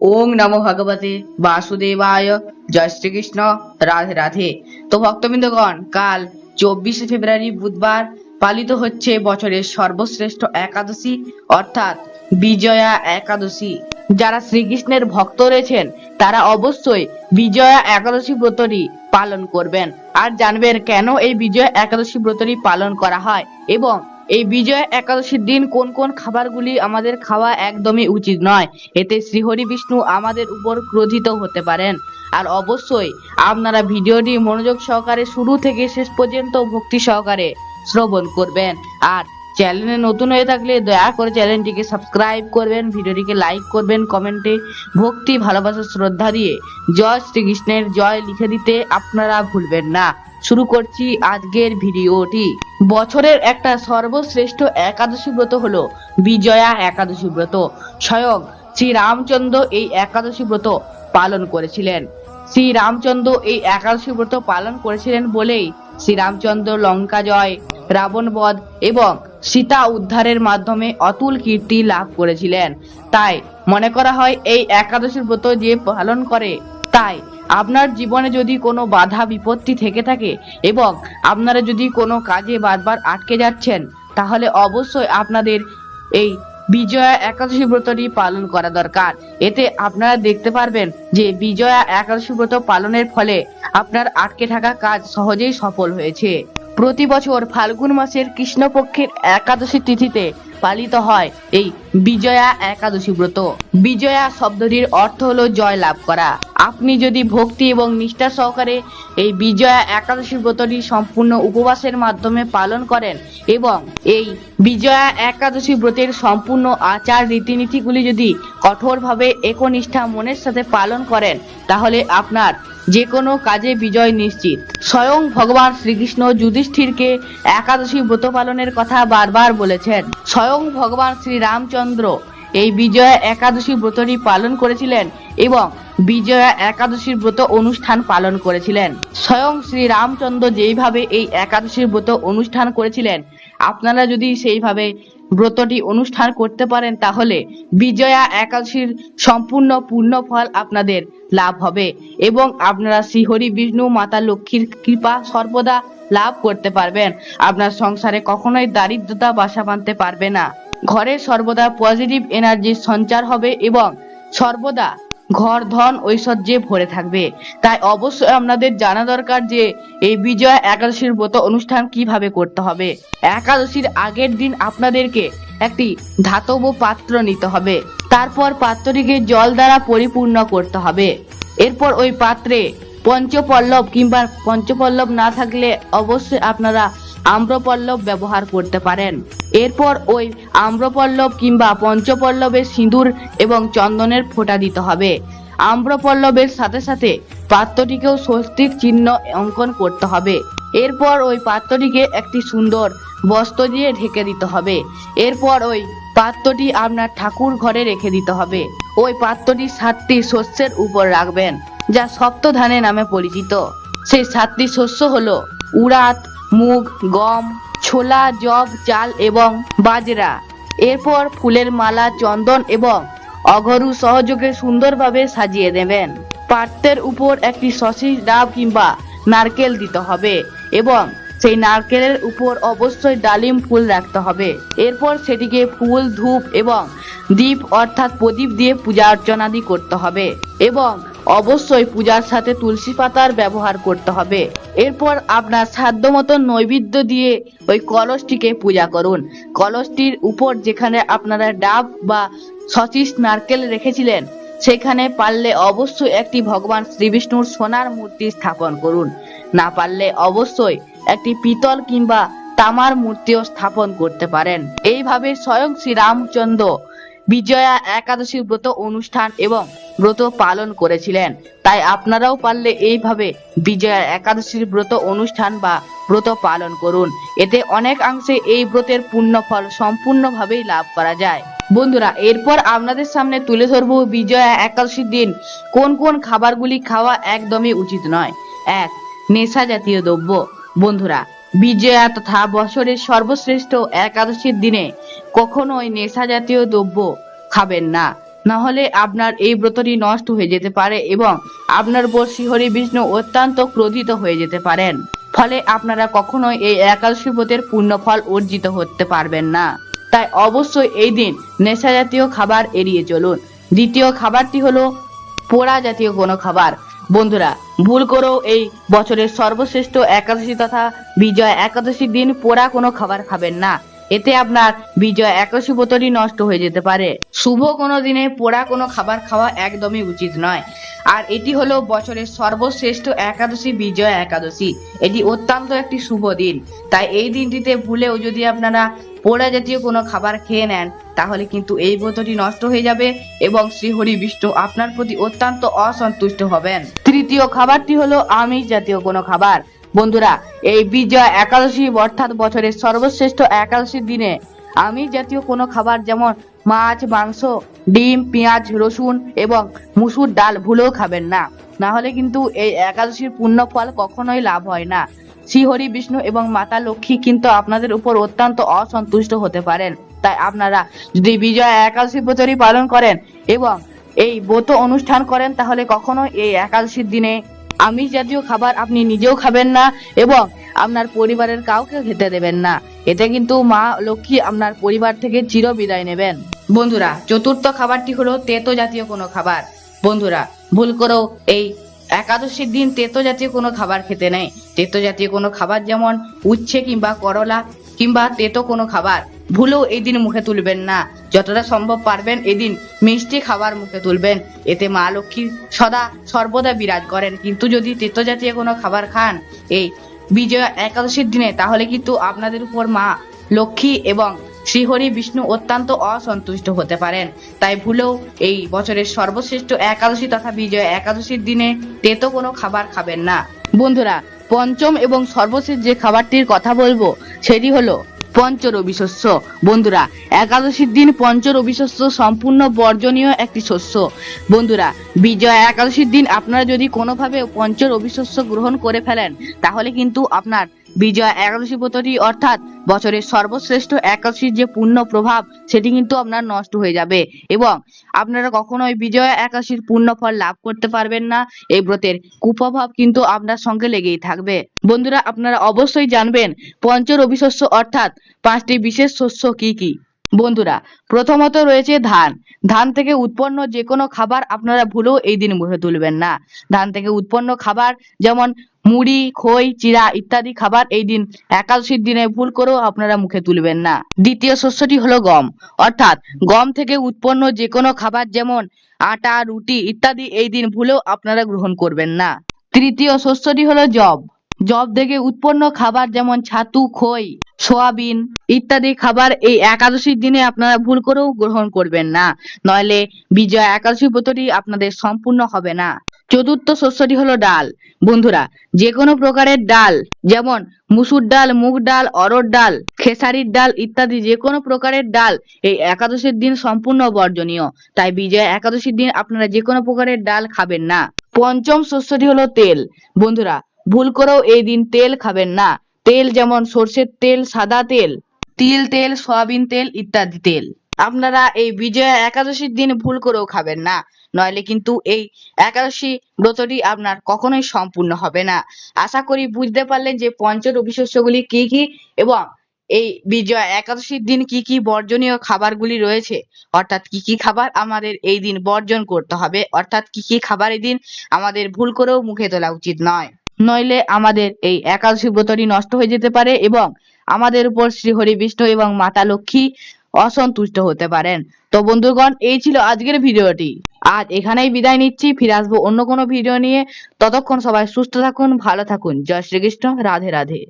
ওং নমো ভগবতে বাসুদেবায়। জয় শ্রীকৃষ্ণ। রাধে রাধে। তো ভক্তবৃন্দগণ, কাল চব্বিশে ফেব্রুয়ারি বুধবার পালিত হচ্ছে বছরের সর্বশ্রেষ্ঠ একাদশী, অর্থাৎ বিজয়া একাদশী। যারা শ্রীকৃষ্ণের ভক্ত রয়েছেন, তারা অবশ্যই বিজয়া একাদশী ব্রতটি পালন করবেন। আর জানবেন কেন এই বিজয়া একাদশী ব্রতটি পালন করা হয় এবং এই বিজয়া একাদশীর দিন কোন কোন খাবারগুলি আমাদের খাওয়া একদমই উচিত নয়? এতে শ্রীহরি বিষ্ণু আমাদের উপর ক্রোধিত হতে পারেন। আর অবশ্যই আপনারা ভিডিওটি মনোযোগ সহকারে শুরু থেকে শেষ পর্যন্ত ভক্তি সহকারে শ্রবণ করবেন। আর চ্যানেলে নতুন হয়ে থাকলে দয়া করে চ্যানেলটিকে সাবস্ক্রাইব করবেন, ভিডিওটিকে লাইক করবেন, কমেন্টে ভক্তি, ভালোবাসা, শ্রদ্ধা দিয়ে জয় শ্রীকৃষ্ণের জয় লিখে দিতে আপনারা ভুলবেন না। শুরু করছি আজকের ভিডিওটি। বছরের একটা সর্বশ্রেষ্ঠ একাদশী ব্রত হলো বিজয়া একাদশী ব্রত। স্বয়ং শ্রী রামচন্দ্র এই একাদশী ব্রত পালন করেছিলেন। শ্রী রামচন্দ্র এই একাদশী ব্রত পালন করেছিলেন বলেই শ্রীরামচন্দ্র লঙ্কা জয় রাবণ বধ এবং সীতা উদ্ধারের মাধ্যমে অতুল কীর্তি লাভ করেছিলেন। তাই মনে করা হয় এই একাদশী ব্রত যে পালন করে, তাই আপনার জীবনে যদি কোনো বাধা, বিপত্তি থেকে থাকে এবং আপনারা যদি কোনো কাজে বারবার আটকে যাচ্ছেন, তাহলে অবশ্যই আপনাদের এই বিজয়া একাদশী ব্রতটি পালন করা দরকার। এতে আপনারা দেখতে পারবেন যে বিজয়া একাদশী ব্রত পালনের ফলে আপনার আটকে থাকা কাজ সহজেই সফল হয়েছে। প্রতি বছর ফাল্গুন মাসের কৃষ্ণপক্ষের একাদশী তিথিতে পালিত হয় এই বিজয়া একাদশী ব্রত। বিজয়া শব্দটির অর্থ হলো জয় লাভ করা। আপনি যদি ভক্তি এবং নিষ্ঠা সহকারে এই বিজয়া একাদশী ব্রতটি সম্পূর্ণ উপবাসের মাধ্যমে পালন করেন এবং এই বিজয়া একাদশী ব্রতের সম্পূর্ণ আচার রীতিনীতিগুলি যদি কঠোরভাবে একনিষ্ঠা মনের সাথে পালন করেন, তাহলে আপনার যে কোনো কাজে বিজয় নিশ্চিত। স্বয়ং ভগবান শ্রীকৃষ্ণ যুধিষ্ঠিরকে একাদশী ব্রত পালনের কথা বারবার বলেছেন। স্বয়ং ভগবান শ্রী রামচন্দ্র এই বিজয়া একাদশী ব্রতটি পালন করেছিলেন এবং বিজয়া একাদশীর ব্রত অনুষ্ঠান পালন করেছিলেন। স্বয়ং শ্রী রামচন্দ্র যেইভাবে এই একাদশীর ব্রত অনুষ্ঠান করেছিলেন, আপনারা যদি সেইভাবে ব্রতটি অনুষ্ঠান করতে পারেন তাহলে বিজয়া একাদশীর সম্পূর্ণ পূর্ণ ফল আপনাদের লাভ হবে এবং আপনারা শ্রীহরি বিষ্ণু মাতা লক্ষ্মীর কৃপা সর্বদা লাভ করতে পারবেন। আপনার সংসারে কখনোই দারিদ্রতা বাসা বাঁধতে পারবে না। ঘরে সর্বদা পজিটিভ এনার্জির সঞ্চার হবে এবং সর্বদা ঘর, ধন, ঐশ্বর্যে ভরে থাকবে। তাই অবশ্যই আপনাদের জানা দরকার যে, এই বিজয়া একাদশীর ব্রত অনুষ্ঠান কীভাবে করতে হবে। একাদশীর আগের দিন আপনাদেরকে একটি ধাতব পাত্র নিতে হবে। তারপর পাত্রটিকে জল দ্বারা পরিপূর্ণ করতে হবে। এরপর ওই পাত্রে পঞ্চপল্লব কিংবা পঞ্চপল্লব না থাকলে অবশ্যই আপনারা আম্রপল্লব ব্যবহার করতে পারেন। এরপর ওই আম্রপল্লব কিংবা পঞ্চপল্লবের সিঁদুর এবং চন্দনের ফোঁটা দিতে হবে। আম্রপল্লবের সাথে সাথে পাত্রটিকেও স্বস্তিক চিহ্ন অঙ্কন করতে হবে। এরপর ওই পাত্রটিকে একটি সুন্দর বস্ত্র দিয়ে ঢেকে দিতে হবে। এরপর ওই পাত্রটি আপনার ঠাকুর ঘরে রেখে দিতে হবে। ওই পাত্রটি সাতটি শস্যের উপর রাখবেন, যা সপ্তধানে নামে পরিচিত। সেই সাতটি শস্য হলো উড়াত, মুগ, গম ছোলা জব চাল এবং বাজরা। এরপর ফুলের মালা, চন্দন এবং অঘরু সহযোগে সুন্দরভাবে সাজিয়ে দেবেন। পাত্রের উপর একটি সসিস ডাব কিংবা নারকেল দিতে হবে এবং সেই নারকেলের উপর অবশ্যই ডালিম ফুল রাখতে হবে। এরপর সেটিকে ফুল, ধূপ এবং দীপ অর্থাৎ প্রদীপ দিয়ে পূজা অর্চনাদি করতে হবে এবং অবশ্যই পূজার সাথে তুলসী পাতার ব্যবহার করতে হবে। এরপর আপনার সাধ্য মতো নৈবেদ্য দিয়ে ওই কলসটিকে পূজা করুন। কলসটির উপর যেখানে আপনারা ডাব বা সচিস নারকেল রেখেছিলেন, সেখানে পারলে অবশ্যই একটি ভগবান শ্রীবিষ্ণুর সোনার মূর্তি স্থাপন করুন। না পারলে অবশ্যই একটি পিতল কিংবা তামার মূর্তিও স্থাপন করতে পারেন। এইভাবে স্বয়ং শ্রী রামচন্দ্র বিজয়া একাদশী ব্রত অনুষ্ঠান এবং ব্রত পালন করেছিলেন। তাই আপনারাও পারলে এইভাবে বিজয়া একাদশীর ব্রত অনুষ্ঠান বা ব্রত পালন করুন। এতে অনেকাংশে এই ব্রতের পুণ্য ফল সম্পূর্ণভাবেই লাভ করা যায়। বন্ধুরা, এরপর আপনাদের সামনে তুলে ধরবো বিজয়া একাদশীর দিন। কোন কোন খাবারগুলি খাওয়া একদমই উচিত নয়। এক, নেশা জাতীয় দ্রব্য। বন্ধুরা, বিজয়া তথা বছরের সর্বশ্রেষ্ঠ একাদশীর দিনে কখনোই নেশা জাতীয় দ্রব্য খাবেন না। না হলে আপনার এই ব্রতটি নষ্ট হয়ে যেতে পারে এবং আপনার উপর শ্রীহরি বিষ্ণু অত্যন্ত ক্রোধিত হয়ে যেতে পারেন। ফলে আপনারা কখনোই এই একাদশী ব্রতের পূর্ণ ফল অর্জিত করতে পারবেন না। তাই অবশ্যই এই দিন নেশা জাতীয় খাবার এড়িয়ে চলুন। দ্বিতীয় খাবারটি হলো পোড়া জাতীয় কোনো খাবার। বন্ধুরা, ভুল করেও এই বছরের সর্বশ্রেষ্ঠ একাদশী তথা বিজয় একাদশীর দিন পোড়া কোনো খাবার খাবেন না। এতে আপনার বিজয় একাদশী বোতলই নষ্ট হয়ে যেতে পারে। শুভ কোনো দিনে পোড়া কোনো খাবার খাওয়া একদমই উচিত নয়। আর এটি হলো বছরের সর্বশ্রেষ্ঠ একাদশী, বিজয় একাদশী। এটি অত্যন্ত একটি শুভ দিন। তাই এই দিনটিতে ভুলেও যদি আপনারা পোড়া জাতীয় কোনো খাবার খেয়ে নেন, তাহলে কিন্তু এই ব্রতটি নষ্ট হয়ে যাবে এবং শ্রীহরি বিষ্ণু আপনার প্রতি অত্যন্ত অসন্তুষ্ট হবেন। তৃতীয় খাবারটি হলো আমিষ জাতীয় কোনো খাবার। বন্ধুরা, এই বিজয় একাদশী অর্থাৎ বছরের সর্বশ্রেষ্ঠ একাদশীর দিনে আমিষ জাতীয় কোনো খাবার যেমন মাছ, মাংস, ডিম, পেঁয়াজ, রসুন এবং মুসুর ডাল ভুলেও খাবেন না। না হলে কিন্তু এই একাদশীর পূর্ণ ফল কখনোই লাভ হয় না। শ্রীহরি বিষ্ণু এবং মাতা লক্ষ্মী কিন্তু আপনাদের উপর অত্যন্ত অসন্তুষ্ট হতে পারেন। তাই আপনারা যদি বিজয়া একাদশী ব্রতটি পালন করেন এবং এই ব্রত অনুষ্ঠান করেন, তাহলে কখনো এই একাদশীর দিনে আমিষ জাতীয় খাবার আপনি নিজেও খাবেন না এবং আপনার পরিবারের কাউকে খেতে দেবেন না। এতে কিন্তু মা লক্ষ্মী আপনার পরিবার থেকে চির বিদায় নেবেন। বন্ধুরা, চতুর্থ খাবারটি হলো তেতো জাতীয় কোনো খাবার। বন্ধুরা, ভুল করেও এই একাদশীর দিন তেতো জাতীয় কোনো খাবার খেতে নেই। তেতো জাতীয় কোনো খাবার যেমন উচ্ছে কিংবা করলা কিংবা তেতো কোনো খাবার। ভুলেও এই দিন মুখে তুলবেন না। যতটা সম্ভব পারবেন এদিন মিষ্টি খাবার মুখে তুলবেন। এতে মা লক্ষ্মী সদা সর্বদা বিরাজ করেন। কিন্তু যদি তেতো জাতীয় কোনো খাবার খান এই বিজয়া একাদশীর দিনে, তাহলে কিন্তু আপনাদের উপর মা লক্ষ্মী এবং শ্রীহরি বিষ্ণু অত্যন্ত অসন্তুষ্ট হতে পারেন। তাই ভুলেও এই বছরের সর্বশ্রেষ্ঠ একাদশী তথা বিজয় একাদশীর দিনে তেতো কোনো খাবার খাবেন না। বন্ধুরা, পঞ্চম এবং সর্বশেষ যে খাবারটির কথা বলব, সেটি হলো পঞ্চরবি শস্য বন্ধুরা, একাদশীর দিন পঞ্চর শস্য সম্পূর্ণ বর্জনীয় একটি শস্য। বন্ধুরা, বিজয়া একাদশীর দিন আপনারা যদি কোনোভাবে পঞ্চর শস্য গ্রহণ করে ফেলেন, তাহলে কিন্তু আপনার বিজয়া একাদশী ব্রতটি অর্থাৎ বছরের সর্বশ্রেষ্ঠ একাদশীর যে পূর্ণ প্রভাব, সেটি কিন্তু আপনার নষ্ট হয়ে যাবে। এবং আপনারা কখনোই বিজয়া একাদশীর পূর্ণ ফল লাভ করতে পারবেন না। এই ব্রতের কুপ্রভাব কিন্তু আপনার সঙ্গে লেগেই থাকবে। বন্ধুরা, আপনারা অবশ্যই জানবেন পঞ্চরবি শস্য অর্থাৎ পাঁচটি বিশেষ শস্য কি কি। বন্ধুরা, প্রথমত রয়েছে ধান। ধান থেকে উৎপন্ন যে কোনো খাবার আপনারা ভুলেও এই দিন মুখে তুলবেন না। ধান থেকে উৎপন্ন খাবার যেমন মুড়ি, খই, চিড়া ইত্যাদি খাবার এই দিন একাদশীর দিনে ভুল করেও আপনারা মুখে তুলবেন না। দ্বিতীয় শস্যটি হলো গম। অর্থাৎ গম থেকে উৎপন্ন যে কোনো খাবার যেমন আটা, রুটি ইত্যাদি এই দিন ভুলেও আপনারা গ্রহণ করবেন না। তৃতীয় শস্যটি হলো জব জব থেকে উৎপন্ন খাবার যেমন ছাতু, খই, সোয়াবিন ইত্যাদি খাবার এই একাদশীর দিনে আপনারা ভুল করেও গ্রহণ করবেন না। নইলে বিজয়া একাদশী ব্রতটি আপনাদের সম্পূর্ণ হবে না। চতুর্থ শস্যটি হলো ডাল। বন্ধুরা যে কোনো প্রকারের ডাল, যেমন মুসুর ডাল, মুগ ডাল অরড় ডাল, খেসারির ডাল ইত্যাদি যে কোনো প্রকারের ডাল এই একাদশীর দিন সম্পূর্ণ বর্জনীয়। তাই বিজয়া একাদশীর দিন আপনারা যে কোনো প্রকারের ডাল খাবেন না। পঞ্চম শস্যটি হলো তেল। বন্ধুরা ভুল করেও এই দিন তেল খাবেন না। তেল যেমন সর্ষের তেল, সাদা তেল, তিল তেল, সয়াবিন তেল ইত্যাদি তেল। আপনারা এই বিজয়া একাদশীর দিন ভুল করেও খাবেন না। নইলে কিন্তু এই একাদশী ব্রতটি আপনার কখনোই সম্পূর্ণ হবে না। আশা করি বুঝতে পারলেন যে পঞ্চ রবি শস্যগুলি কি কি এবং এই বিজয়া একাদশীর দিন কি কি বর্জনীয় খাবারগুলি রয়েছে। অর্থাৎ কি কি খাবার আমাদের এই দিন বর্জন করতে হবে। অর্থাৎ কি কি খাবার এই দিন আমাদের ভুল করেও মুখে তোলা উচিত নয়। নইলে আমাদের এই একাদশী ব্রতটি নষ্ট হয়ে যেতে পারে এবং আমাদের উপর শ্রীহরি বিষ্ণু এবং মাতা লক্ষ্মী অসন্তুষ্ট হতে পারেন। তো বন্ধুগণ, এই ছিল আজকের ভিডিওটি। আজ এখানেই বিদায় নিচ্ছি। ফিরে আসব অন্য কোনো ভিডিও নিয়ে। ততক্ষণ সবাই সুস্থ থাকুন, ভালো থাকুন। জয় শ্রীকৃষ্ণ। রাধে রাধে।